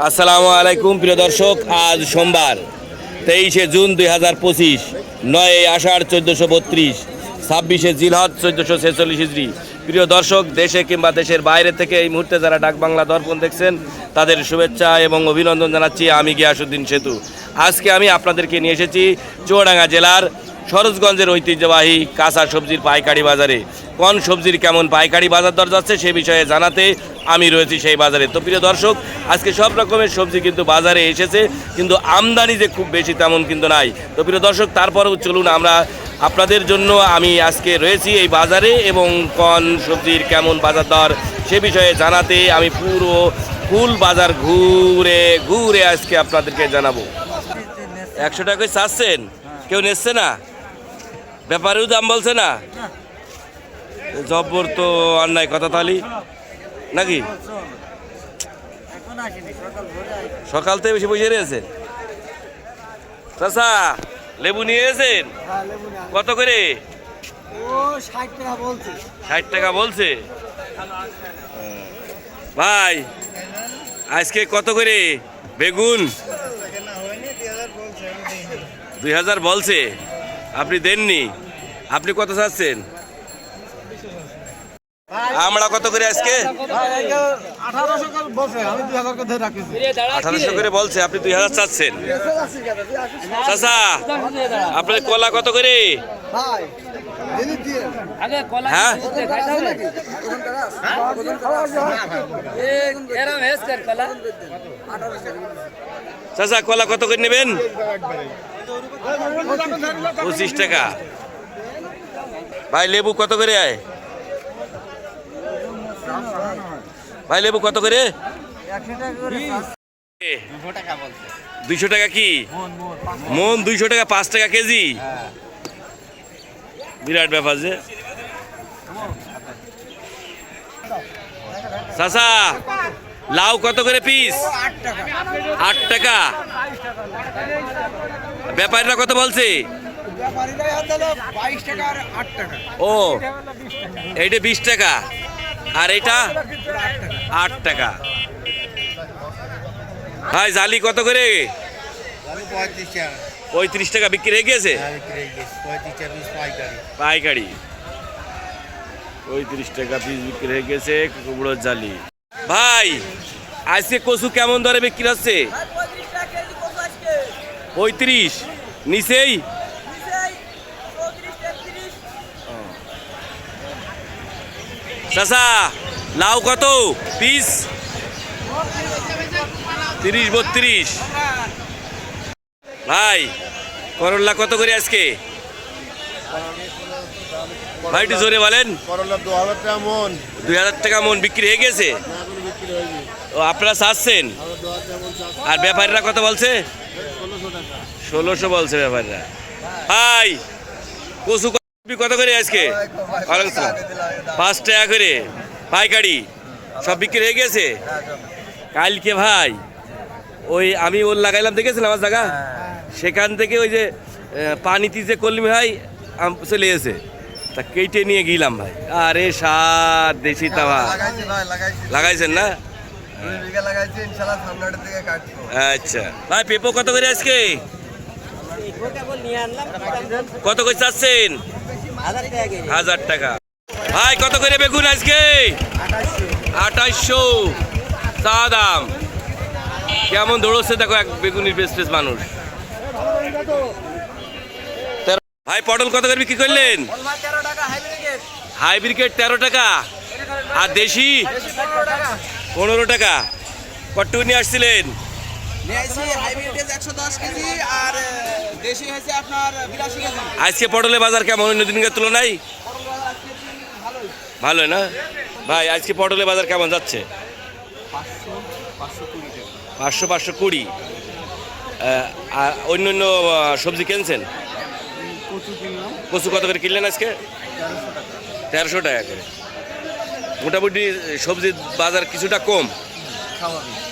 আসসালামু আলাইকুম, প্রিয় দর্শক, আজ সোমবার, তেইশে জুন দুই হাজার পঁচিশ, নয় আষাঢ় চোদ্দোশো বত্রিশ, ছাব্বিশে জিলহদ চোদ্দোশো ছেচল্লিশ ইসরি প্রিয় দর্শক, দেশে কিংবা দেশের বাইরে থেকে এই মুহূর্তে যারা ডাক বাংলা দর্পণ দেখছেন, তাদের শুভেচ্ছা এবং অভিনন্দন জানাচ্ছি আমি গিয়াসুদ্দিন সেতু। আজকে আমি আপনাদেরকে নিয়ে এসেছি চুয়াডাঙ্গা জেলার সরোজগঞ্জের ঐতিহ্যবাহী কাঁচা সবজির পাইকারি বাজারে। কোন সবজির কেমন পাইকারি বাজার দর যাচ্ছে সে বিষয়ে জানাতে আমি রয়েছি সেই বাজারে। তো প্রিয় দর্শক, আজকে সব রকমের সবজি কিন্তু বাজারে এসেছে, কিন্তু আমদানি যে খুব বেশি তেমন কিন্তু নাই। তো প্রিয় দর্শক, তারপরেও চলুন আমরা আপনাদের জন্য আমি আজকে রয়েছি এই বাজারে এবং কোন সবজির কেমন বাজার দর সে বিষয়ে জানাতে আমি পুরো ফুল বাজার ঘুরে ঘুরে আজকে আপনাদেরকে জানাব। একশো টাকা চাচ্ছেন? কেউ নিচ্ছে না? ব্যাপারেও দাম বলছে না? জব্বর তো অন্যায় কথা তাহলে নাকি? সকাল থেকে বেশি বসে রয়েছে। চাষা লেবু নিয়ে নেই। কত করে? ষাট টাকা বলছে। ভাই, আজকে কত করে? বেগুন? দুই হাজার বলছে। আপনি দেননি? আপনি কত চাচ্ছেন? আমরা কত করে আজকে? আঠারোশো করে বলছে, আপনি দুই হাজার চাচ্ছেন। চাচা, আপনার কলা কত করে? হ্যাঁ? চাচা, কলা কত করে নেবেন? পঁচিশ টাকা। ভাই, লেবু কত করে আয়? ভাই, লেবু কত করে? দুইশো টাকা কি? মন দুইশো টাকা, পাঁচ টাকা কেজি? বিরাট ব্যাপার যে। চাচা লাউ কত করে পিস আট টাকা। ব্যাপারীরা কত বলছে? ও, এইটা বিশ টাকা। আর এটা আট টাকা। ভাই, জালি কত করে? পঁয়ত্রিশ টাকা বিক্রি হয়ে গেছে পাইকারি। পঁয়ত্রিশ টাকা পিস বিক্রি হয়ে গেছে কুমড়োর জালি। ভাই আজকে কচু কেমন দরে বিক্রি হচ্ছে? পঁয়ত্রিশ। নিচেই? চাচা লাউ কত? পিস? তিরিশ বত্রিশ। ভাই করল্লা কত করে আজকে? ভাই একটু জোরে বলেন। করলা দু হাজার টাকা মন। দুই হাজার টাকা মন বিক্রি হয়ে গেছে? হয়নি ও আপনারা চাচ্ছেন? আরও ব্যাপারীরা কত বলছে? ষোলোশো বলছে ব্যাপারীরা। ভাই কচু কত করে আজকে? পাঁচ টাকা করে। পাইকারি সব বিক্রি হয়ে গেছে? কালকে ভাই ওই আমি ওর লাগাইলাম দেখেছিলাম আমার জায়গা? সেখান থেকে ওই যে পানিতে যে কলমি ভাই আম- চলে এসে তা কেটে নিয়ে গেলাম ভাই। আরে সার দেশি তাওয়া। লাগাইছেন না? আচ্ছা। ভাই পেপো কত করে আজকে? কত করে চাচ্ছেন? হাজার টাকা। ভাই কত করে বেগুন আজকে? আঠাইশশো। চা দাম। কেমন দৌড়চ্ছে দেখো এক বেগুনির বেশ বেশ মানুষ। ভাই, পটল কত করে বিক্রি করলেন? হাইব্রিড তেরো টাকা। আর দেশি? পনেরো টাকা। কট্টু নিয়ে আসছিলেন। আজকে পটলের বাজার কেমন? অন্য দিনকার তুলনায়? ভালোই না? ভাই, আজকে পটলের বাজার কেমন যাচ্ছে? পাঁচশো পাঁচশো কুড়ি। অন্য অন্য সবজি কিনছেন? কচু কত করে কিনলেন আজকে? তেরোশো টাকা করে। মোটামুটি সবজির বাজার কিছুটা কম। স্বাভাবিক।